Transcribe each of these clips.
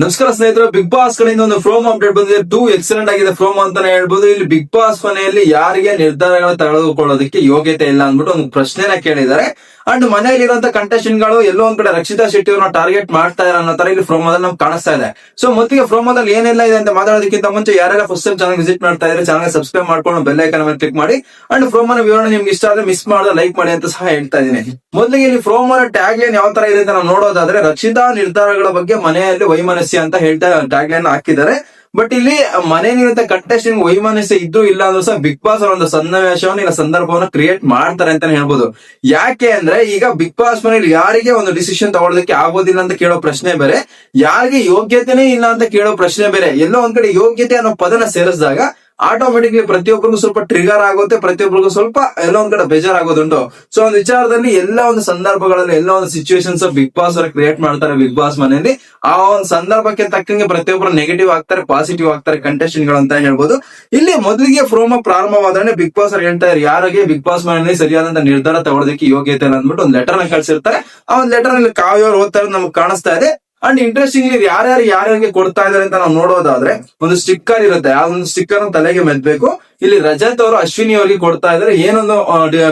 ನಮಸ್ಕಾರ ಸ್ನೇಹಿತರು big Boss ಕಡೆಯಿಂದ ಒಂದು ಫ್ರೋಮ್ ಅಪ್ಡೇಟ್ ಬಂದಿದೆ. ಟೂ ಎಕ್ಸಲೆಂಟ್ ಆಗಿದೆ ಫ್ರೋಮ್ ಅಂತಾನೆ ಹೇಳ್ಬೋದು. ಇಲ್ಲಿ ಬಿಗ್ ಬಾಸ್ ಮನೆಯಲ್ಲಿ ಯಾರಿಗೆ ನಿರ್ಧಾರಗಳನ್ನ ತೆಗೆದುಕೊಳ್ಳೋದಕ್ಕೆ ಯೋಗ್ಯತೆ ಇಲ್ಲ ಅಂದ್ಬಿಟ್ಟು ಒಂದು ಪ್ರಶ್ನೆನ ಕೇಳಿದ್ದಾರೆ. ಅಂಡ್ ಮನೆಯಲ್ಲಿರುವಂತ ಕಂಟೆಸ್ಟೆಂಟ್ಗಳು ಎಲ್ಲೋ ಒಂದ್ ಕಡೆ ರಕ್ಷಿತಾ ಶೆಟ್ಟಿ ಅವ್ರನ್ನ ಟಾರ್ಗೆಟ್ ಮಾಡ್ತಾ ಇರೋ ಅನ್ನೋ ತರ ಇಲ್ಲಿ ಫ್ರೋಮೋದಲ್ಲಿ ನಮ್ಗೆ ಕಾಣಿಸ್ತಾ ಇದೆ. ಸೊ ಮೊದಲಿಗೆ ಫ್ರೋಮೋದಲ್ಲಿ ಏನೆಲ್ಲ ಇದೆ ಅಂತ ಮಾತಾಡೋದಕ್ಕಿಂತ ಮುಂಚೆ ಯಾರೆಲ್ಲ ಫಸ್ಟ್ ಟೈಮ್ ಚಾನಲ್ ವಿಸಿಟ್ ಮಾಡ್ತಾ ಇದ್ರೆ ಚಾನಲ್ ಸಬ್ಸ್ಕ್ರೈಬ್ ಮಾಡ್ಕೊಂಡು ಬೆಲ್ ಐಕನ್ ಮೇಲೆ ಕ್ಲಿಕ್ ಮಾಡಿ. ಅಂಡ್ ಫ್ರೋಮನ ವಿವರಣೆ ನಿಮ್ಗೆ ಇಷ್ಟ ಆದ್ರೆ ಮಿಸ್ ಮಾಡದೆ ಲೈಕ್ ಮಾಡಿ ಅಂತ ಸಹ ಹೇಳ್ತಾ ಇದೀನಿ ಮೊದಲಿಗೆ ಇಲ್ಲಿ ಫ್ರೋಮನ ಟ್ಯಾಗ್ ಲೈನ್ ಯಾವ ತರ ಇದೆ ಅಂತ ನಾವು ನೋಡೋದಾದ್ರೆ ರಕ್ಷಿತಾ ನಿರ್ಧಾರಗಳ ಬಗ್ಗೆ ಮನೆಯಲ್ಲಿ ವೈಮನಸ್ಯ ಅಂತ ಹೇಳ್ತಾ ಟ್ಯಾಗ್ ಲೈನ್ ಹಾಕಿದ್ದಾರೆ. ಬಟ್ ಇಲ್ಲಿ ಮನೆ ಮನೆಯಲ್ಲಿರುವಂತ ಕಂಟೆಸ್ಟೆಂಟ್ ವೈಮಾನಸ್ಯ ಇದ್ದು ಇಲ್ಲ ಅಂದ್ರೂ ಸಹ ಬಿಗ್ ಬಾಸ್ ಅವರ ಒಂದು ಸನ್ನಿವೇಶವನ್ನು ಇಲ್ಲ ಸಂದರ್ಭವನ್ನು ಕ್ರಿಯೇಟ್ ಮಾಡ್ತಾರೆ ಅಂತಾನೆ ಹೇಳ್ಬೋದು. ಯಾಕೆ ಅಂದ್ರೆ ಈಗ ಬಿಗ್ ಬಾಸ್ ಮನೇಲಿ ಯಾರಿಗೆ ಒಂದು ಡಿಸಿಷನ್ ತಗೊಳ್ಳೋದಕ್ಕೆ ಆಗೋದಿಲ್ಲ ಅಂತ ಕೇಳೋ ಪ್ರಶ್ನೆ ಬೇರೆ, ಯಾರಿಗೆ ಯೋಗ್ಯತೆನೇ ಇಲ್ಲ ಅಂತ ಕೇಳೋ ಪ್ರಶ್ನೆ ಬೇರೆ, ಎಲ್ಲೋ ಒಂದ್ ಕಡೆ ಯೋಗ್ಯತೆ ಅನ್ನೋ ಪದನ ಸೇರಿಸಿದಾಗ ಆಟೋಮೆಟಿಕ್ಲಿ ಪ್ರತಿಯೊಬ್ಬರಿಗೂ ಸ್ವಲ್ಪ ಟ್ರಿಗರ್ ಆಗುತ್ತೆ, ಪ್ರತಿಯೊಬ್ಬರಿಗೂ ಸ್ವಲ್ಪ ಎಲ್ಲೋ ಒಂದ್ ಕಡೆ ಬೇಜಾರಾಗೋದುಂಟು. ಸೊ ಒಂದು ವಿಚಾರದಲ್ಲಿ ಎಲ್ಲ ಒಂದು ಸಂದರ್ಭಗಳಲ್ಲಿ, ಎಲ್ಲ ಒಂದು ಸಿಚುವೇಶನ್ಸ್ ಬಿಗ್ ಬಾಸ್ ಅವ್ರು ಕ್ರಿಯೇಟ್ ಮಾಡ್ತಾರೆ ಬಿಗ್ ಬಾಸ್ ಮನೆಯಲ್ಲಿ. ಆ ಒಂದು ಸಂದರ್ಭಕ್ಕೆ ತಕ್ಕಂಗೆ ಪ್ರತಿಯೊಬ್ಬರು ನೆಗೆಟಿವ್ ಆಗ್ತಾರೆ ಪಾಸಿಟಿವ್ ಆಗ್ತಾರೆ ಕಂಟೆಸ್ಟೆಂಟ್ಗಳು ಅಂತ ಹೇಳ್ಬೋದು. ಇಲ್ಲಿ ಮೊದಲಿಗೆ ಫ್ರೋಮ ಪ್ರಾರಂಭವಾದ್ರೆ ಬಿಗ್ ಬಾಸ್ ಅವ್ರು ಹೇಳ್ತಾ ಇದ್ದಾರೆ ಯಾರಿಗೆ ಬಿಗ್ ಬಾಸ್ ಮನೆಯಲ್ಲಿ ಸರಿಯಾದಂತ ನಿರ್ಧಾರ ತಗೊಳ್ಳೋದಕ್ಕೆ ಯೋಗ್ಯತೆ ಅಂದ್ಬಿಟ್ಟು ಒಂದು ಲೆಟರ್ನ ಕಳ್ಸಿರ್ತಾರೆ. ಆ ಒಂದು ಲೆಟರ್ನಲ್ಲಿ ಕಾವ್ಯವ್ರು ಓದ್ತಾರೆ ನಮ್ಗೆ ಕಾಣಿಸ್ತಾ ಇದೆ. ಅಂಡ್ ಇಂಟ್ರೆಸ್ಟಿಂಗ್ ಯಾರ್ಯಾರು ಯಾರ್ಯಾರಿಗೆ ಕೊಡ್ತಾ ಇದಾರೆ ಅಂತ ನಾವು ನೋಡೋದಾದ್ರೆ ಒಂದು ಸ್ಟಿಕ್ಕರ್ ಇರುತ್ತೆ. ಆ ಒಂದು ಸ್ಟಿಕ್ಕರ್ ತಲೆಗೆ ಮೆದ್ಬೇಕು ಇಲ್ಲಿ ರಜತ್ ಅವರು ಅಶ್ವಿನಿ ಅವರಿಗೆ ಕೊಡ್ತಾ ಇದಾರೆ ಏನೊಂದು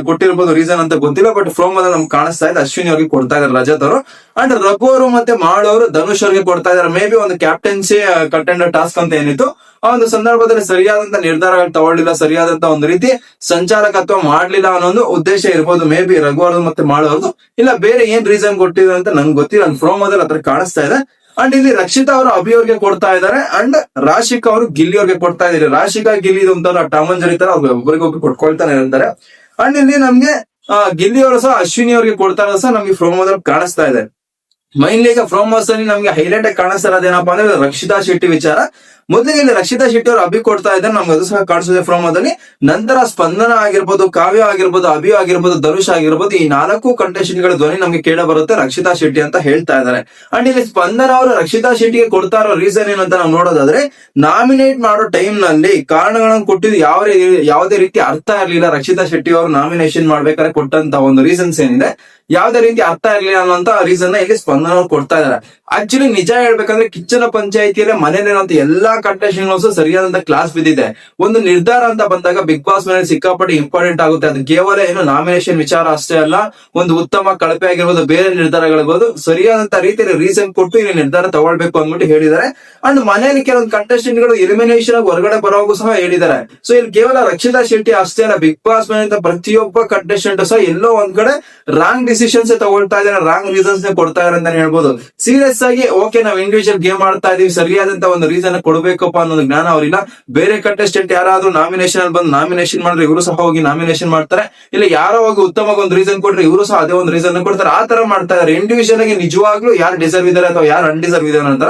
ಕೊಟ್ಟಿರ್ಬೋದು ರೀಸನ್ ಅಂತ ಗೊತ್ತಿಲ್ಲ ಬಟ್ ಫ್ರೋಮ್ ಅಲ್ಲಿ ನಮ್ಗೆ ಕಾಣಿಸ್ತಾ ಇದೆ. ಅಶ್ವಿನಿ ಅವರಿಗೆ ಕೊಡ್ತಾ ಇದಾರೆ ರಜತ್ ಅವರು. ಅಂಡ್ ರಘು ಅವರು ಮತ್ತೆ ಮಾಡೋರು ಧನುಷ್ ಅವರಿಗೆ ಕೊಡ್ತಾ ಇದಾರೆ ಮೇ ಬಿ ಒಂದು ಕ್ಯಾಪ್ಟನ್ಸಿ ಕಂಟೆಂಡರ್ ಟಾಸ್ಕ್ ಅಂತ ಏನಿತ್ತು. ಆ ಒಂದು ಸಂದರ್ಭದಲ್ಲಿ ಸರಿಯಾದಂತ ನಿರ್ಧಾರಗಳು ತಗೊಳ್ಳಿಲ್ಲ, ಸರಿಯಾದಂತ ಒಂದು ರೀತಿ ಸಂಚಾಲಕತ್ವ ಮಾಡ್ಲಿಲ್ಲ ಅನ್ನೋ ಒಂದು ಉದ್ದೇಶ ಇರ್ಬೋದು, ಮೇ ಬಿ ರಘುವರ್ದು ಮತ್ತೆ ಮಾಡೋರ್ದು. ಇಲ್ಲ, ಬೇರೆ ಏನ್ ರೀಸನ್ ಕೊಟ್ಟಿದೆ ಅಂತ ನಂಗೆ ಗೊತ್ತಿಲ್ಲ ನನ್ನ ಫ್ರೋಮ್ ಮೊದಲು ಹತ್ರ ಕಾಣಿಸ್ತಾ ಇದೆ. ಅಂಡ್ ಇಲ್ಲಿ ರಕ್ಷಿತಾ ಅವರು ಅಭಿ ಅವ್ರಿಗೆ ಕೊಡ್ತಾ ಇದ್ದಾರೆ ಅಂಡ್ ರಾಶಿಕಾ ಅವರು ಗಿಲ್ಲಿ ಅವ್ರಿಗೆ ಕೊಡ್ತಾ ಇದ್ದಾರೆ. ರಾಶಿಕಾ, ಗಿಲ್ಲಿ ಒಂಥರ ಟಾಮಂಜರಿ ತರ ಅವ್ರಿಗೆ ಒಬ್ಬರಿಗೊಬ್ರು ಕೊಟ್ಕೊಳ್ತಾನೆ ಇರ್ತಾರೆ ಅಂಡ್ ಇಲ್ಲಿ ನಮ್ಗೆ ಗಿಲ್ಲಿ ಅವರು ಸಹ ಅಶ್ವಿನಿ ಅವ್ರಿಗೆ ಕೊಡ್ತಾ ಇರೋದು ಸಹ ನಮ್ಗೆ ಫ್ರೋಮೋದಲ್ಲಿ ಕಾಣಿಸ್ತಾ ಇದೆ. ಮೈನ್ಲಿ ಈಗ ಫ್ರೋಮೋಸ್ ಅಲ್ಲಿ ನಮ್ಗೆ ಹೈಲೈಟ್ ಆಗಿ ಕಾಣಿಸ್ತಾ ಇರೋದೇನಪ್ಪ ಅಂದ್ರೆ ರಕ್ಷಿತಾ ಶೆಟ್ಟಿ ವಿಚಾರ. ಮೊದಲಿಗೆ ಇಲ್ಲಿ ರಕ್ಷಿತಾ ಶೆಟ್ಟಿ ಅವರು ಅಭಿ ಕೊಡ್ತಾ ಇದ್ದಾರೆ. ನಮ್ಗೆ ಅದು ಸಹ ಕಾಣಿಸುತ್ತೆ ಫ್ರೋಮ್ ಅದಲ್ಲಿ ನಂತರ ಸ್ಪಂದನ ಆಗಿರ್ಬೋದು, ಕಾವ್ಯ ಆಗಿರ್ಬೋದು, ಅಭಿ ಆಗಿರ್ಬೋದು, ಧನುಷ್ ಆಗಿರ್ಬೋದು, ಈ ನಾಲ್ಕು ಕಂಟೆಸ್ಟೆಂಟ್ಗಳ ಧ್ವನಿ ನಮಗೆ ಕೇಳ ಬರುತ್ತೆ ರಕ್ಷಿತಾ ಶೆಟ್ಟಿ ಅಂತ ಹೇಳ್ತಾ ಇದ್ದಾರೆ. ಅಂಡ್ ಇಲ್ಲಿ ಸ್ಪಂದನ ಅವರು ರಕ್ಷಿತಾ ಶೆಟ್ಟಿಗೆ ಕೊಡ್ತಾ ಇರೋ ರೀಸನ್ ಏನು ಅಂತ ನಾವು ನೋಡೋದಾದ್ರೆ ನಾಮಿನೇಟ್ ಮಾಡೋ ಟೈಮ್ನಲ್ಲಿ ಕಾರಣಗಳನ್ನು ಕೊಟ್ಟಿದ್ದು ಯಾವ ಯಾವುದೇ ರೀತಿ ಅರ್ಥ ಇರಲಿಲ್ಲ ರಕ್ಷಿತಾ ಶೆಟ್ಟಿ ಅವರು ನಾಮಿನೇಷನ್ ಮಾಡ್ಬೇಕಾದ್ರೆ ಕೊಟ್ಟಂತ ಒಂದು ರೀಸನ್ಸ್ ಏನಿದೆ. ಯಾವುದೇ ರೀತಿ ಅರ್ಥ ಇರಲಿಲ್ಲ ಅನ್ನೋಂತ ರೀಸನ್ ಇಲ್ಲಿ ಸ್ಪಂದನ ಅವ್ರು ಕೊಡ್ತಾ ಇದಾರೆ ಆಕ್ಚುಲಿ ನಿಜ ಹೇಳ್ಬೇಕಂದ್ರೆ ಕಿಚ್ಚನ ಪಂಚಾಯತಿಯಲ್ಲಿ ಮನೇಲಿರುವಂತ ಎಲ್ಲಾ ಕಂಟೆಸ್ಟೆಂಟ್ಸ್ ಸರಿಯಾದಂತ ಕ್ಲಾಸ್ ಬಿದ್ದಿದೆ. ಒಂದು ನಿರ್ಧಾರ ಅಂತ ಬಂದಾಗ ಬಿಗ್ ಬಾಸ್ ಮೇಲೆ ಸಿಕ್ಕಾಪಟ್ಟೆ ಇಂಪಾರ್ಟೆಂಟ್ ಆಗುತ್ತೆ. ಅದು ಕೇವಲ ಏನು ನಾಮಿನೇಷನ್ ವಿಚಾರ ಅಷ್ಟೇ ಅಲ್ಲ, ಒಂದು ಉತ್ತಮ ಕಳಪೆ ಆಗಿರ್ಬೋದು, ಬೇರೆ ನಿರ್ಧಾರಗಳಿರ್ಬೋದು ಸರಿಯಾದಂತ ರೀತಿಯಲ್ಲಿ ರೀಸನ್ ಕೊಟ್ಟು ಇಲ್ಲಿ ನಿರ್ಧಾರ ತಗೊಳ್ಬೇಕು ಅಂದ್ಬಿಟ್ಟು ಹೇಳಿದ್ದಾರೆ. ಅಂಡ್ ಮನೆಯಲ್ಲಿ ಕೆಲವೊಂದು ಕಂಟೆಸ್ಟೆಂಟ್ಗಳು ಎಲಿಮಿನೇಷನ್ ಆಗಿ ಹೊರಗಡೆ ಬರೋವಾಗೂ ಸಹ ಹೇಳಿದ್ದಾರೆ. ಸೊ ಇಲ್ಲಿ ಕೇವಲ ರಕ್ಷಿತಾ ಶೆಟ್ಟಿ ಅಷ್ಟೇ ಅಲ್ಲ ಬಿಗ್ ಬಾಸ್ ಮನೆಯಿಂದ ಪ್ರತಿಯೊಬ್ಬ ಕಂಟೆಸ್ಟೆಂಟ್ ಸಹ ಎಲ್ಲೋ ಒಂದ್ ಕಡೆ ರಾಂಗ್ ಡಿಸಿಷನ್ಸ್ ತಗೊಳ್ತಾ ಇದ್ದಾರೆ ರಾಂಗ್ ರೀಸನ್ಸ್ ಕೊಡ್ತಾ ಇದ್ದಾರೆ ಅಂತಾನೆ ಹೇಳ್ಬೋದು. ಸೀರಿಯಸ್ ಆಗಿ ಓಕೆ ನಾವು ಇಂಡಿವಿಜುವಲ್ ಗೇಮ್ ಆಡ್ತಾ ಇದೀವಿ, ಸರಿಯಾದಂತ ಒಂದು ರೀಸನ್ ಕೊಡಬೇಕಪ್ಪ ಅನ್ನೋದು ಜ್ಞಾನ ಅವರಿಲ್ಲ. ಬೇರೆ ಕಂಟೆಸ್ಟೆಂಟ್ ಯಾರಾದ್ರೂ ನಾಮಿನೇಷನ್ ಅಲ್ಲಿ ಬಂದು ನಾಮಿನೇಷನ್ ಮಾಡಿದ್ರೆ ಇವರು ಸಹ ಹೋಗಿ ನಾಮಿನೇಷನ್ ಮಾಡ್ತಾರೆ. ಇಲ್ಲ, ಯಾರೋ ಹೋಗಿ ಉತ್ತಮ ಒಂದು ರೀಸನ್ ಕೊಟ್ರೆ ಇವರು ಸಹ ಅದೇ ಒಂದು ರೀಸನ್ ಕೊಡ್ತಾರೆ. ಆ ತರ ಮಾಡ್ತಾ ಇದಾರೆ ಇಂಡಿವಿಜುವಲ್ ಆಗಿ ನಿಜವಾಗ್ಲೂ ಯಾರು ಡಿಸರ್ವ್ ಇದಾರೆ ಅಥವಾ ಯಾರು ಅನ್ಡಿಸರ್ವ್ ಇದಾರೆ ಅಂತ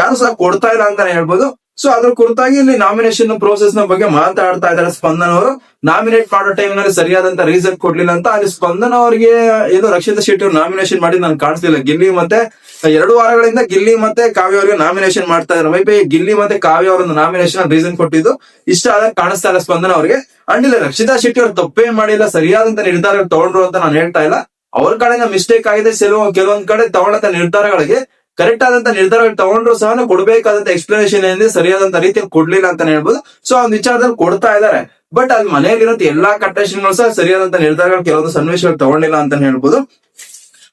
ಯಾರು ಸಹ ಕೊಡ್ತಾ ಇಲ್ಲ ಅಂತಾನೆ ಹೇಳ್ಬೋದು. ಸೊ ಅದ್ರ ಕುರಿತಾಗಿ ಇಲ್ಲಿ ನಾಮಿನೇಷನ್ ಪ್ರೋಸೆಸ್ನ ಬಗ್ಗೆ ಮಾತಾಡ್ತಾ ಇದ್ದಾರೆ ಸ್ಪಂದನ್ ಅವರು. ನಾಮಿನೇಟ್ ಮಾಡೋ ಟೈಮ್ನಲ್ಲಿ ಸರಿಯಾದಂತ ರೀಸನ್ ಕೊಡ್ಲಿಲ್ಲ ಅಂತ ಅಲ್ಲಿ ಸ್ಪಂದನ ಅವರಿಗೆ, ಏನು ರಕ್ಷಿತಾ ಶೆಟ್ಟಿ ಅವರು ನಾಮಿನೇಷನ್ ಮಾಡಿ ನಾನು ಕಾಣಿಸ್ಲಿಲ್ಲ. ಗಿಲ್ಲಿ ಮತ್ತೆ ಎರಡು ವಾರಗಳಿಂದ ಗಿಲ್ಲಿ ಮತ್ತೆ ಕಾವ್ಯ ಅವರಿಗೆ ನಾಮಿನೇಷನ್ ಮಾಡ್ತಾ ಇದ್ದಾರೆ. ಮೈ ಗಿಲ್ಲಿ ಮತ್ತೆ ಕಾವ್ಯ ಅವರೊಂದು ನಾಮಿನೇಷನ್ ರೀಸನ್ ಕೊಟ್ಟಿದ್ದು. ಇಷ್ಟ ಆದಾಗ ಕಾಣಿಸ್ತಾ ಇಲ್ಲ ಸ್ಪಂದನ ಅವರಿಗೆ. ಅಂಡ್ ಇಲ್ಲ ರಕ್ಷಿತಾ ಶೆಟ್ಟಿ ಅವ್ರು ತಪ್ಪೇ ಮಾಡಿಲ್ಲ, ಸರಿಯಾದಂತ ನಿರ್ಧಾರ ತಗೊಂಡ್ರು ಅಂತ ನಾನು ಹೇಳ್ತಾ ಇಲ್ಲ. ಅವ್ರ ಕಡೆಯಿಂದ ಮಿಸ್ಟೇಕ್ ಆಗಿದೆ ಕೆಲವು ಕೆಲವೊಂದ್ ಕಡೆ ತಗೊಂಡಂತ ನಿರ್ಧಾರಗಳಿಗೆ. ಕರೆಕ್ಟ್ ಆದಂತ ನಿರ್ಧಾರಗಳು ತಗೊಂಡ್ರು ಸಹ ಕೊಡಬೇಕಾದಂತ ಎಕ್ಸ್ಪ್ಲನೇಷನ್ ಏನಿದೆ, ಸರಿಯಾದಂತ ರೀತಿಯಲ್ಲಿ ಕೊಡ್ಲಿಲ್ಲ ಅಂತ ಹೇಳ್ಬೋದು. ಸೊ ಆ ವಿಚಾರದಲ್ಲಿ ಕೊಡ್ತಾ ಇದ್ದಾರೆ. ಬಟ್ ಅಲ್ಲಿ ಮನೆಯಲ್ಲಿರೋ ಎಲ್ಲಾ ಕಂಟೆಸ್ಟೆಂಟ್ಗಳು ಸಹ ಸರಿಯಾದಂತ ನಿರ್ಧಾರಗಳು, ಕೆಲವೊಂದು ಸನ್ನಿವೇಶಗಳು ತಗೊಂಡಿಲ್ಲ ಅಂತ ಹೇಳ್ಬೋದು.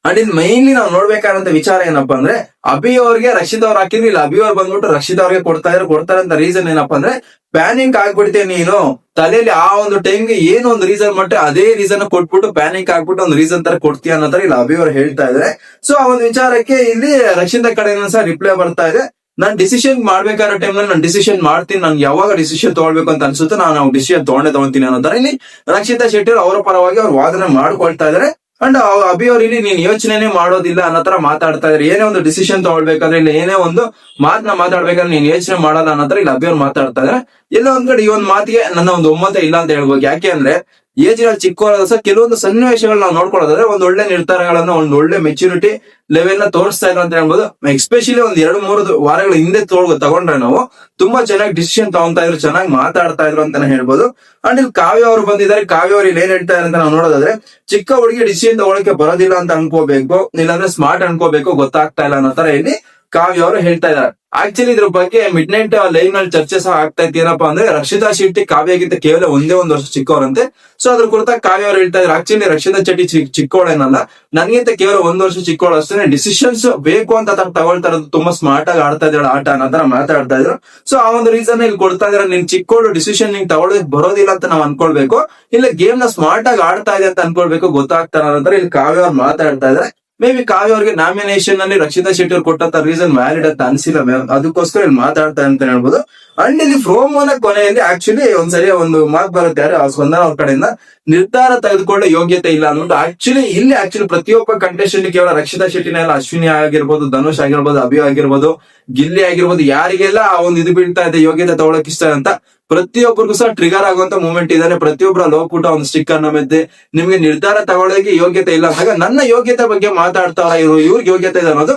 ಅಂಡ್ ಇದು ಮೈನ್ಲಿ ನಾವು ನೋಡ್ಬೇಕಾದಂತ ವಿಚಾರ ಏನಪ್ಪಾ ಅಂದ್ರೆ ಅಭಿ ಅವ್ರಿಗೆ, ರಕ್ಷಿತ್ ಅವ್ರು ಹಾಕಿದ್ರು. ಇಲ್ಲ, ಅಭಿ ಅವ್ರು ಬಂದ್ಬಿಟ್ಟು ರಕ್ಷಿತ್ ಅವ್ರಿಗೆ ಕೊಡ್ತಾ ಇದ್ರು. ಕೊಡ್ತಾರೆ ಅಂತ ರೀಸನ್ ಏನಪ್ಪಾ ಅಂದ್ರೆ ಪ್ಯಾನಿಕ್ ಆಗ್ಬಿಡ್ತೇನೆ ನೀನು? ತಲೆಯಲ್ಲಿ ಆ ಒಂದು ಟೈಮ್ಗೆ ಏನು ಒಂದು ರೀಸನ್ ಮಟ್ಟೆ ಅದೇ ರೀಸನ್ ಕೊಟ್ಬಿಟ್ಟು ಪ್ಯಾನಿಕ್ ಆಗ್ಬಿಟ್ಟು ಒಂದು ರೀಸನ್ ತರ ಕೊಡ್ತೀಯ ಅನ್ನೋ ತರ ಇಲ್ಲ, ಅಭಿ ಅವ್ರು ಹೇಳ್ತಾ ಇದ್ರೆ. ಸೊ ಆ ಒಂದು ವಿಚಾರಕ್ಕೆ ಇಲ್ಲಿ ರಕ್ಷಿತ ಕಡೆಯಿಂದ ಸಹ ರಿಪ್ಲೈ ಬರ್ತಾ ಇದೆ. ನಾನ್ ಡಿಸಿಷನ್ ಮಾಡ್ಬೇಕಾದ ಟೈಮ್ನಲ್ಲಿ ನಾನು ಡಿಸಿಷನ್ ಮಾಡ್ತೀನಿ. ನಾನು ಯಾವಾಗ ಡಿಸಿಷನ್ ತಗೊಳ್ಬೇಕು ಅಂತ ಅನ್ಸುತ್ತೆ ನಾನು ಡಿಸಿಷನ್ ತಗೊಂಡೇ ತಗೊಂತೀನಿ ಅನ್ನೋ ತರ ಇಲ್ಲಿ ರಕ್ಷಿತಾ ಶೆಟ್ಟಿ ಅವರ ಪರವಾಗಿ ಅವ್ರು ವಾದನೆ ಮಾಡ್ಕೊಳ್ತಾ ಇದಾರೆ. ಅಂಡ್ ಅಭಿ ಅವ್ರು ಇಲ್ಲಿ ನೀನ್ ಯೋಚನೆನೇ ಮಾಡೋದಿಲ್ಲ ಅನ್ನೋ ತರ ಮಾತಾಡ್ತಾ ಇದ್ರೆ ಏನೇ ಒಂದು ಡಿಸಿಷನ್ ತಗೊಳ್ಬೇಕಾದ್ರೆ ಇಲ್ಲ, ಏನೇ ಒಂದು ಮಾತನ್ನ ಮಾತಾಡ್ಬೇಕಾದ್ರೆ ನೀನ್ ಯೋಚನೆ ಮಾಡಲ್ಲ ಅನ್ನೋ ತರ ಇಲ್ಲಿ ಅಭಿ ಅವ್ರು ಮಾತಾಡ್ತಾ ಇದ್ರೆ ಎಲ್ಲ ಒಂದ್ ಕಡೆ ಈ ಒಂದು ಮಾತಿಗೆ ನನ್ನ ಒಂದು ಒಮ್ಮತ ಇಲ್ಲ ಅಂತ ಹೇಳ್ಬೋದು. ಯಾಕೆ ಅಂದ್ರೆ ಏಜ್ ಚಿಕ್ಕವರಾದ ಸಹ ಕೆಲವೊಂದು ಸನ್ನಿವೇಶಗಳನ್ನ ನಾವು ನೋಡ್ಕೊಳ್ಳೋದಾದ್ರೆ ಒಂದ್ ಒಳ್ಳೆ ನಿರ್ಧಾರಗಳನ್ನ, ಒಂದ್ ಒಳ್ಳೆ ಮೆಚುರಿಟಿ ಲೆವೆಲ್ನ ತೋರಿಸ್ತಾ ಇಲ್ಲ ಅಂತ ಹೇಳ್ಬೋದು. ಎಸ್ಪೆಷಲಿ ಒಂದ್ ಎರಡು, ಮೂರು ವಾರಗಳ ಹಿಂದೆ ತಗೊಂಡ್ರೆ ನಾವು ತುಂಬಾ ಚೆನ್ನಾಗಿ ಡಿಸಿಷನ್ ತಗೊಂತಾ ಇದ್ರು, ಚೆನ್ನಾಗಿ ಮಾತಾಡ್ತಾ ಇದ್ರು ಅಂತಾನೆ ಹೇಳ್ಬೋದು. ಅಂಡ್ ಇಲ್ಲಿ ಕಾವ್ಯ ಅವರು ಬಂದಿದ್ದಾರೆ. ಕಾವ್ಯ ಅವ್ರು ಏನ್ ಹೇಳ್ತಾ ಅಂತ ನಾವು ನೋಡೋದಾದ್ರೆ, ಚಿಕ್ಕ ಹುಡುಗಿ ಡಿಸಿಷನ್ ತಗೊಳಕ್ಕೆ ಬರೋದಿಲ್ಲ ಅಂತ ಅನ್ಕೋಬೇಕು, ಇಲ್ಲಾಂದ್ರೆ ಸ್ಮಾರ್ಟ್ ಅನ್ಕೋಬೇಕು, ಗೊತ್ತಾಗ್ತಾ ಇಲ್ಲ ಅನ್ನೋ ತರ ಇಲ್ಲಿ ಕಾವ್ಯ ಅವರು ಹೇಳ್ತಾ ಇದ್ದಾರೆ. ಆಕ್ಚುಲಿ ಇದ್ರ ಬಗ್ಗೆ ಮಿಡ್ ನೈಟ್ ಲೈವ್ನಲ್ಲಿ ಚರ್ಚೆ ಸಹ ಆಗ್ತಾ ಇತ್ತು ಏನಪ್ಪಾ ಅಂದ್ರೆ ರಕ್ಷಿತಾ ಶೆಟ್ಟಿ ಕಾವ್ಯಗಿಂತ ಕೇವಲ ಒಂದೇ ಒಂದು ವರ್ಷ ಚಿಕ್ಕವರಂತೆ. ಸೊ ಅದ್ರ ಕುರಿತ ಕಾವ್ಯ ಅವ್ರು ಹೇಳ್ತಾ ಇದ್ರು ಆಕ್ಚುಲಿ ರಕ್ಷಿತಾ ಶೆಟ್ಟಿ ಚಿಕ್, ಚಿಕ್ಕವಳೇನಲ್ಲ. ನನಗಿಂತ ಕೇವಲ ಒಂದ್ ವರ್ಷ ಚಿಕ್ಕವಳು ಅಷ್ಟೇ ಡಿಸಿಷನ್ಸ್ ಬೇಕು ಅಂತ ತಾನು ತಗೊಳ್ತಾ ಇರೋದು ತುಂಬಾ ಸ್ಮಾರ್ಟ್ ಆಗಿ ಆಡ್ತಾ ಇದ್ದಾಳೆ, ಆಟ ಅನ್ನೋ ತರ ಮಾತಾಡ್ತಾ ಇದ್ರು. ಸೊ ಆ ಒಂದು ರೀಸನ್ ಇಲ್ಲಿ ಕೊಡ್ತಾ ಇದ್ರೆ ನಿನ್ ಚಿಕ್ಕೋಳು ಡಿಸಿಷನ್ ನಿಂಗೆ ತಗೊಳ್ಳೋದಕ್ಕೆ ಬರೋದಿಲ್ಲ ಅಂತ ನಾವು ಅನ್ಕೊಳ್ಬೇಕು. ಇಲ್ಲ ಗೇಮ್ನ ಸ್ಮಾರ್ಟ್ ಆಗಿ ಆಡ್ತಾ ಇದೆ ಅಂತ ಅನ್ಕೊಳ್ಬೇಕು ಗೊತ್ತಾಗ್ತಾರ ಇಲ್ಲಿ ಕಾವ್ಯ ಅವ್ರು ಮಾತಾಡ್ತಾ ಇದಾರೆ ಮೇ ಬಿ ಕಾವ್ಯ ಅವ್ರಿಗೆ ನಾಮಿನೇಷನ್ ಅಲ್ಲಿ ರಕ್ಷಿತಾ ಶೆಟ್ಟಿ ಅವ್ರು ಕೊಟ್ಟಂತ ರೀಸನ್ ವ್ಯಾಲಿಡ್ ಅಂತ ಅನ್ಸಿಲ್ಲ. ಅದಕ್ಕೋಸ್ಕರ ಇಲ್ಲಿ ಮಾತಾಡ್ತಾ ಅಂತ ಹೇಳ್ಬೋದು ಅಂಡ್ ಇಲ್ಲಿ ಫ್ರೋಮೋನ ಕೊನೆಯಲ್ಲಿ ಆಕ್ಚುಲಿ ಒಂದ್ಸರಿ ಒಂದು ಮಾತು ಬರುತ್ತೆ ಆ ಸ್ಪಂದನ ಅವ್ರ ಕಡೆಯಿಂದ. ನಿರ್ಧಾರ ತೆಗೆದುಕೊಳ್ಳೋ ಯೋಗ್ಯತೆ ಇಲ್ಲ ಅನ್ನೋದು ಆಕ್ಚುಲಿ ಇಲ್ಲಿ ಆಕ್ಚುಲಿ ಪ್ರತಿಯೊಬ್ಬ ಕಂಟೆಸ್ಟೆಂಟ್ ಕೇವಲ ರಕ್ಷಿತಾ ಶೆಟ್ಟಿನ ಎಲ್ಲ ಅಶ್ವಿನಿ ಆಗಿರ್ಬೋದು, ಧನುಷ್ ಆಗಿರ್ಬೋದು, ಅಭಿ ಆಗಿರ್ಬೋದು, ಗಿಲ್ಲಿ ಆಗಿರ್ಬೋದು, ಯಾರಿಗೆಲ್ಲ ಆ ಒಂದು ಇದು ಬೀಳ್ತಾ ಇದೆ, ಯೋಗ್ಯತೆ ತಗೊಳಕ್ ಇಷ್ಟ ಅಂತ ಪ್ರತಿಯೊಬ್ಬರಿಗೂ ಸಹ ಟ್ರಿಗರ್ ಆಗುವಂತ ಮೂಮೆಂಟ್ ಇದಾನೆ. ಪ್ರತಿಯೊಬ್ಬರ ಲೋಪುಟ, ಒಂದು ಸ್ಟಿಕ್ಕರ್ ಅನ್ನ ಮೆದ್ದೆ, ನಿಮ್ಗೆ ನಿರ್ಧಾರ ತಗೊಳ್ಳೋಕೆ ಯೋಗ್ಯತೆ ಇಲ್ಲ ಅಂದಾಗ ನನ್ನ ಯೋಗ್ಯತೆ ಬಗ್ಗೆ ಮಾತಾಡ್ತಾರ ಇವ್ರು, ಇವ್ರಿಗೆ ಯೋಗ್ಯತೆ ಇದೆ ಅನ್ನೋದು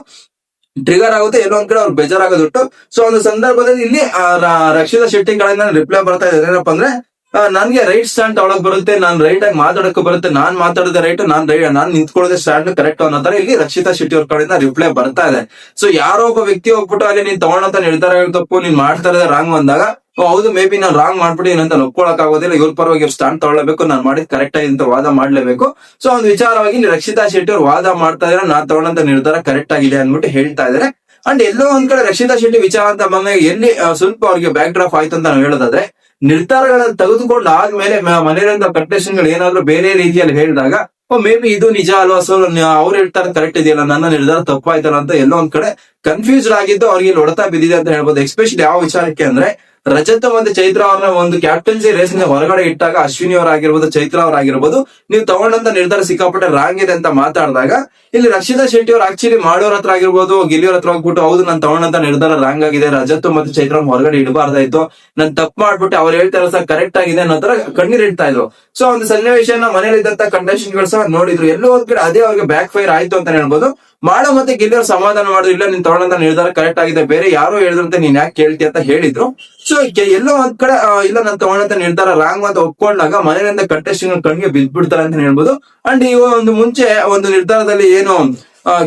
ಟ್ರಿಗರ್ ಆಗುತ್ತೆ ಎಲ್ಲೋ ಒಂದ್ ಕಡೆ ಅವ್ರು ಬೇಜಾರಾಗೋದುಟ್ಟು ಸೊ ಒಂದು ಸಂದರ್ಭದಲ್ಲಿ ಇಲ್ಲಿ ರಕ್ಷಿತ ಶೆಟ್ಟಿ ಕಡೆಯಿಂದ ರಿಪ್ಲೈ ಬರ್ತಾ ಇದೆ ಏನಪ್ಪಾ ಅಂದ್ರೆ ನನ್ಗೆ ರೈಟ್ ಸ್ಟ್ಯಾಂಡ್ ತಗೊಳಕ್ ಬರುತ್ತೆ ನಾನ್ ರೈಟ್ ಆಗಿ ಮಾತಾಡಕ್ ಬರುತ್ತೆ ನಾನ್ ಮಾತಾಡದ ರೈಟ್ ನಾನ್ ರೈಟ್ ನಾನ್ ನಿಂತ್ಕೊಳ್ಳೋದೇ ಸ್ಟ್ಯಾಂಡ್ ಕರೆಕ್ಟ್ ಅನ್ನೋ ತರ ಇಲ್ಲಿ ರಕ್ಷಿತಾ ಶೆಟ್ಟಿ ಅವ್ರ ಕಡೆಯಿಂದ ರಿಪ್ಲೈ ಬರ್ತಾ ಇದೆ. ಸೊ ಯಾರೋ ಒಬ್ಬ ವ್ಯಕ್ತಿ ಹೋಗ್ಬಿಟ್ಟು ಅಲ್ಲಿ ನೀನ್ ತಗೊಂಡಂತ ನಿರ್ಧಾರ ತಪ್ಪು ನೀನ್ ಮಾಡ್ತಾ ಇರೋದೇ ರಾಂಗ್ ಅಂದಾಗ ಓ, ಹೌದು ಮೇ ಬಿ ನಾನು ರಾಂಗ್ ಮಾಡ್ಬಿಟ್ಟು ಏನಂತ ಒಪ್ಕೊಳಕ್ ಆಗೋದಿಲ್ಲ, ಇವ್ರ ಪರವಾಗಿ ಸ್ಟ್ಯಾಂಡ್ ತಗೊಳ್ಬೇಕು ನಾನು ಮಾಡಿದ್ ಕರೆಕ್ಟ್ ಆಗಿ ಅಂತ ವಾದ ಮಾಡ್ಲೇಬೇಕು. ಸೊ ಒಂದು ವಿಚಾರವಾಗಿ ರಕ್ಷಿತಾ ಶೆಟ್ಟಿ ಅವ್ರು ವಾದ ಮಾಡ್ತಾ ಇದ್ರೆ, ನಾನ್ ತಗೊಂಡಂತ ನಿರ್ಧಾರ ಕರೆಕ್ಟ್ ಆಗಿದೆ ಅಂದ್ಬಿಟ್ಟು ಹೇಳ್ತಾ ಇದಾರೆ. ಅಂಡ್ ಎಲ್ಲೋ ಒಂದ್ ಕಡೆ ರಕ್ಷಿತಾ ಶೆಟ್ಟಿ ವಿಚಾರ ಅಂತ ಬಂದಾಗ ಎಲ್ಲಿ ಸ್ವಲ್ಪ ಅವ್ರಿಗೆ ಬ್ಯಾಕ್ ಡ್ರಾಪ್ ಆಯ್ತು ಅಂತ ನಾವು ಹೇಳೋದಾದ್ರೆ, ನಿರ್ಧಾರಗಳನ್ನ ತೆಗೆದುಕೊಂಡು ಆದ್ಮೇಲೆ, ಮ- ಮನೆಯಲ್ಲಿಂದ ಕಂಟೆಸ್ಟೆಂಟ್ಗಳು ಏನಾದ್ರು ಬೇರೆ ರೀತಿಯಲ್ಲಿ ಹೇಳಿದಾಗ ಮೇ ಬಿ ಇದು ನಿಜ ಅಲ್ವಾ ಸೊ ಅವ್ರು ಹೇಳ್ತಾರೆ ಕರೆಕ್ಟ್ ಇದೆಯಲ್ಲ, ನನ್ನ ನಿರ್ಧಾರ ತಪ್ಪಾಯ್ತಲ್ಲ ಅಂತ ಎಲ್ಲೋ ಒಂದ್ ಕಡೆ ಕನ್ಫ್ಯೂಸ್ಡ್ ಆಗಿದ್ದು ಅವ್ರಿಗೆ ಇಲ್ಲಿ ಬಿದ್ದಿದೆ ಅಂತ ಹೇಳ್ಬೋದು. ಎಸ್ಪೆಷಲಿ ಯಾವ ವಿಚಾರಕ್ಕೆ ಅಂದ್ರೆ ರಜತ್ ಮತ್ತೆ ಚೈತ್ರ ಅವ್ರನ್ನ ಒಂದು ಕ್ಯಾಪ್ಟನ್ಸಿ ರೇಸ್ನ ಹೊರಗಡೆ ಇಟ್ಟಾಗ ಅಶ್ವಿನಿ ಅವರಾಗಿರ್ಬೋದು, ಚೈತ್ರ ಅವರಾಗಿರ್ಬೋದು. ನೀವು ತಗೊಂಡಂತ ನಿರ್ಧಾರ ಸಿಕ್ಕಾಪಟ್ಟೆ ರಾಂಗ್ ಇದೆ ಅಂತ ಮಾತಾಡಿದಾಗ ಇಲ್ಲಿ ರಕ್ಷಿತಾ ಶೆಟ್ಟಿ ಅವ್ರು ಆಕ್ಚುಲಿ ಮಾಡೋರ್ ಹತ್ರ ಆಗಿರ್ಬೋದು, ಗಿಲ್ಲಿಯವ್ರ ಹತ್ರ ಹೋಗ್ಬಿಟ್ಟು, ಹೌದು, ನಾನು ತಗೊಂಡಂತ ನಿರ್ಧಾರ ರಾಂಗ್ ಆಗಿದೆ. ರಜತ್ ಮತ್ತೆ ಚೈತ್ರ ಹೊರಗಡೆ ಇಡಬಾರ್ದಾಯ್ತು. ನಾನು ತಪ್ಪು ಮಾಡ್ಬಿಟ್ಟು ಅವ್ರು ಹೇಳ್ತಾರ ಸಹ ಕರೆಕ್ಟ್ ಆಗಿದೆ ಅನ್ನೋ ತರ ಕಣ್ಣೀರ್ ಇಡ್ತಾ ಇದ್ರು. ಸೊ ಒಂದು ಸನ್ನಿವೇಶನ ಮನೇಲಿ ಇದ್ದಂತ ಕಂಡೀಷನ್ಗಳು ಸಹ ನೋಡಿದ್ರು. ಎಲ್ಲೋ ಒಂದ್ ಕಡೆ ಅದೇ ಅವ್ರಿಗೆ ಬ್ಯಾಕ್ ಫೈರ್ ಆಯ್ತು ಅಂತ ಹೇಳ್ಬೋದು. ಮಾಡೋ ಮತ್ತೆ ಗಿಲ್ಲಿಯವ್ರು ಸಮಾಧಾನ ಮಾಡಿದ್ರು ಇಲ್ಲ, ನೀನ್ ತಗೊಂಡಂತ ನಿರ್ಧಾರ ಕರೆಕ್ಟ್ ಆಗಿದೆ. ಬೇರೆ ಯಾರು ಹೇಳಿದ್ರಂತೆ ನೀನ್ ಯಾಕೆ ಕೇಳ್ತಿ ಅಂತ ಹೇಳಿದ್ರು. ಸೊ ಎಲ್ಲೋ ಒಂದ್ ಕಡೆ ಇಲ್ಲ, ನಾನು ತಗೊಂಡಂತ ನಿರ್ಧಾರ ರಾಂಗ್ ಅಂತ ಒಪ್ಕೊಂಡಾಗ ಮನೆಯಿಂದ ಕಂಟೆಸ್ಟಿಂಗ್ ಕಣ್ಗೆ ಬಿದ್ದ್ಬಿಡ್ತಾರೆ ಅಂತ ಹೇಳ್ಬೋದು. ಅಂಡ್ ಈ ಒಂದು ಮುಂಚೆ ಒಂದು ನಿರ್ಧಾರದಲ್ಲಿ ಏನು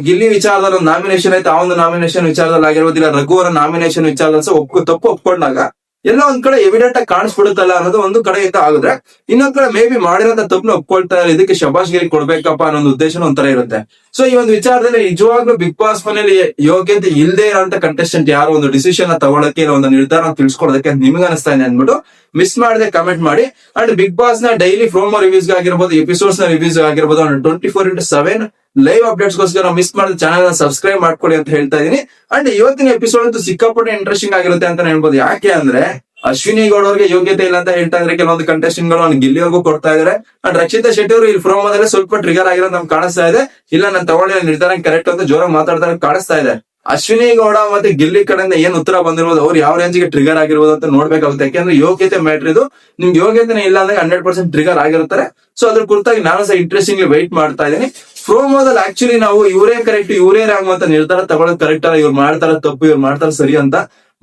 ಗಿಲ್ಲಿ ವಿಚಾರದಲ್ಲಿ ಒಂದು ನಾಮಿನೇಷನ್ ಆಯ್ತು. ಆ ಒಂದು ನಾಮಿನೇಷನ್ ವಿಚಾರದಲ್ಲಿ ಆಗಿರ್ಬೋದಿಲ್ಲ ರಘು ಅವರ ನಾಮಿನೇಷನ್ ವಿಚಾರದಲ್ಲಿ ಸಹ ಒಪ್ಕೊ ತಪ್ಪು ಒಪ್ಕೊಂಡಾಗ ಎಲ್ಲ ಒಂದ್ ಕಡೆ ಎವಿಡೆಂಟ್ ಆಗಿ ಕಾಣಿಸ್ಬಿಡುತ್ತಲ್ಲ ಅನ್ನೋದು ಒಂದು ಕಡೆ ಆಗುದ್ರೆ ಇನ್ನೊಂದ್ ಕಡೆ ಮೇ ಬಿ ಮಾಡಿರೋಂತ ತಪ್ಪನ್ನ ಒಪ್ಕೊಳ್ತಾ ಇದಕ್ಕೆ ಇದಕ್ಕೆ ಶಬಾಷ್ಗಿರಿ ಕೊಡ್ಬೇಕಪ್ಪ ಅನ್ನೋ ಒಂದು ಉದ್ದೇಶ ಒಂಥರ ಇರುತ್ತೆ. ಸೊ ಈ ಒಂದು ವಿಚಾರದಲ್ಲಿ ನಿಜವಾಗ್ಲೂ ಬಿಗ್ ಬಾಸ್ ಮನೇಲಿ ಯೋಗ್ಯತೆ ಇಲ್ಲದೆ ಇರೋಂತ ಕಂಟೆಸ್ಟೆಂಟ್ ಯಾರು? ಒಂದು ಡಿಸಿಷನ್ ತಗೊಳಕ್ಕೆ ಇಲ್ಲ, ಒಂದು ನಿರ್ಧಾರ ತಿಳಿಸ್ಕೊಡೋದಕ್ಕೆ ನಿಮ್ಗೆ ಅನಿಸ್ತಾ ಇದೆ ಅಂದ್ಬಿಟ್ಟು ಮಿಸ್ ಮಾಡದೆ ಕಮೆಂಟ್ ಮಾಡಿ. ಅಂಡ್ ಬಿಗ್ ಬಾಸ್ನ ಡೈಲಿ ಪ್ರೋಮೋ ರಿವ್ಯೂಸ್ ಆಗಿರ್ಬೋದು ಎಪಿಸೋಡ್ಸ್ನ ರಿವ್ಯೂಸ್ ಆಗಿರ್ಬೋದು twenty four into seven live updates ಗೋಸ್ಕರ ಮಿಸ್ ಮಾಡಿದ ಚಾನಲ್ ಸಬ್ಸ್ಕ್ರೈಬ್ ಮಾಡ್ಕೊಳ್ಳಿ ಅಂತ ಹೇಳ್ತಾ ಇದೀನಿ. ಅಂಡ್ ಇವತ್ತಿನ ಎಪಿಸೋಡ್ ಅಂತೂ ಸಿಕ್ಕಾಪಟ್ಟೆ ಇಂಟ್ರೆಸ್ಟಿಂಗ್ ಆಗಿರುತ್ತೆ ಅಂತ ಹೇಳ್ಬೋದು. ಯಾಕೆ ಅಂದ್ರೆ ಅಶ್ವಿನಿ ಗೌಡ ಅವ್ರಿಗೆ ಯೋಗ್ಯತೆ ಇಲ್ಲ ಅಂತ ಹೇಳ್ತಾ ಇದ್ರೆ ಕೆಲವೊಂದು ಕಂಟೆಸ್ಟಿಂಗ್ಗಳು ಅವ್ನು ಗಿಲ್ಲಿವರೆಗೂ ಕೊಡ್ತಾ ಇದಾರೆ. ಅಂಡ್ ರಕ್ಷಿತಾ ಶೆಟ್ಟಿ ಅವರು ಇಲ್ಲಿ ಪ್ರೋಮೋದಲ್ಲಿ ಸ್ವಲ್ಪ ಟ್ರಿಗರ್ ಆಗಿರೋದು ನಮ್ಗೆ ಕಾಣಿಸ್ತಾ ಇದೆ. ಇಲ್ಲ, ನಾನು ತಗೊಳ್ಳಿ ನಿರ್ಧಾರ ಕರೆಕ್ಟ್ ಅಂತ ಜೋರಾಗಿ ಮಾತಾಡ್ತಾ ಕಾಣಿಸ್ತಾ ಇದೆ. ಅಶ್ವಿನಿ ಗೌಡ ಮತ್ತೆ ಗಿಲ್ಲಿ ಕಡೆಯಿಂದ ಏನ್ ಉತ್ತರ ಬಂದಿರಬಹುದು ಅವ್ರು ಯಾವ ರೇಂಜ್ಗೆ ಟ್ರಿಗರ್ ಆಗಿರ್ಬೋದು ಅಂತ ನೋಡ್ಬೇಕಾಗುತ್ತೆ. ಯಾಕೆಂದ್ರೆ ಯೋಗ್ಯತೆ ಮ್ಯಾಟ್ರ್ ಇದು. ನಿಮ್ಗೆ ಯೋಗ್ಯತೆ ಇಲ್ಲ ಅಂದ್ರೆ ಹಂಡ್ರೆಡ್ ಪರ್ಸೆಂಟ್ ಟ್ರಿಗರ್ ಆಗಿರುತ್ತಾರೆ. ಸೊ ಅದ್ರ ಕುರಿತಾಗಿ ನಾನು ಸಹ ಇಂಟ್ರೆಸ್ಟಿಂಗ್ ವೆಯ್ಟ್ ಮಾಡ್ತಾ ಇದ್ದೀನಿ. ಪ್ರೋಮೋದಲ್ಲಿ ಆಕ್ಚುಲಿ ನಾವು ಇವರೇ ಕರೆಕ್ಟ್ ಇವರೇ ರಾಂಗ್ ಅಂತ ನಿರ್ಧಾರ ತಗೊಳ್ಳೋದು ಕರೆಕ್ಟ್ ಅಲ್ಲ. ಇವ್ರು ಮಾಡ್ತಾರ ತಪ್ಪು, ಇವ್ರು ಮಾಡ್ತಾರ ಸರಿ ಅಂತ.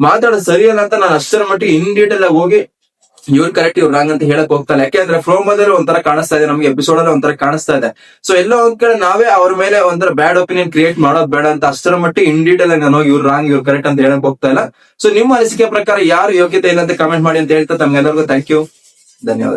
ಮಾತಾಡೋದು ಸರಿಯಲ್ಲ ಅಂತ ನಾನು ಅಷ್ಟರ ಮಟ್ಟಿಗೆ ಇನ್ ಡೀಟೇಲ್ ಆಗಿ ಹೋಗಿ ಇವ್ರು ಕರೆಕ್ಟ್ ಇವ್ರು ರಾಂಗ್ ಅಂತ ಹೇಳಕ್ ಹೋಗ್ತಾನೆ ಯಾಕೆಂದ್ರೆ ಪ್ರೋಮೋದಲ್ಲಿ ಒಂಥರ ಕಾಣಿಸ್ತಾ ಇದೆ, ನಮ್ಗೆ ಎಪಿಸೋಡ್ ಅಲ್ಲಿ ಒಂಥರ ಕಾಣಿಸ್ತಾ ಇದೆ. ಸೊ ಎಲ್ಲೋ ಒಂದ್ ಕಡೆ ನಾವೇ ಅವ್ರ ಮೇಲೆ ಒಂಥರ ಬ್ಯಾಡ್ ಒಪಿನಿಯನ್ ಕ್ರಿಯೇಟ್ ಮಾಡೋದ್ ಬೇಡ ಅಂತ ಅಷ್ಟರ ಮಟ್ಟಿಗೆ ಇನ್ ಡೀಟೇಲ್ ನಾನು ಹೋಗಿ ಇವ್ರು ರಾಂಗ್ ಇವ್ರು ಕರೆಕ್ಟ್ ಅಂತ ಹೇಳಕ್ ಹೋಗ್ತಾ ಇಲ್ಲ. ಸೊ ನಿಮ್ಮ ಅನಿಸಿಕೆ ಪ್ರಕಾರ ಯಾರು ಯೋಗ್ಯತೆ ಇಲ್ಲ ಅಂತ ಕಮೆಂಟ್ ಮಾಡಿ ಅಂತ ಹೇಳ್ತಾ ತಮ್ಗೆಲ್ಲರಿಗೂ ಥ್ಯಾಂಕ್ ಯು ಧನ್ಯವಾದ.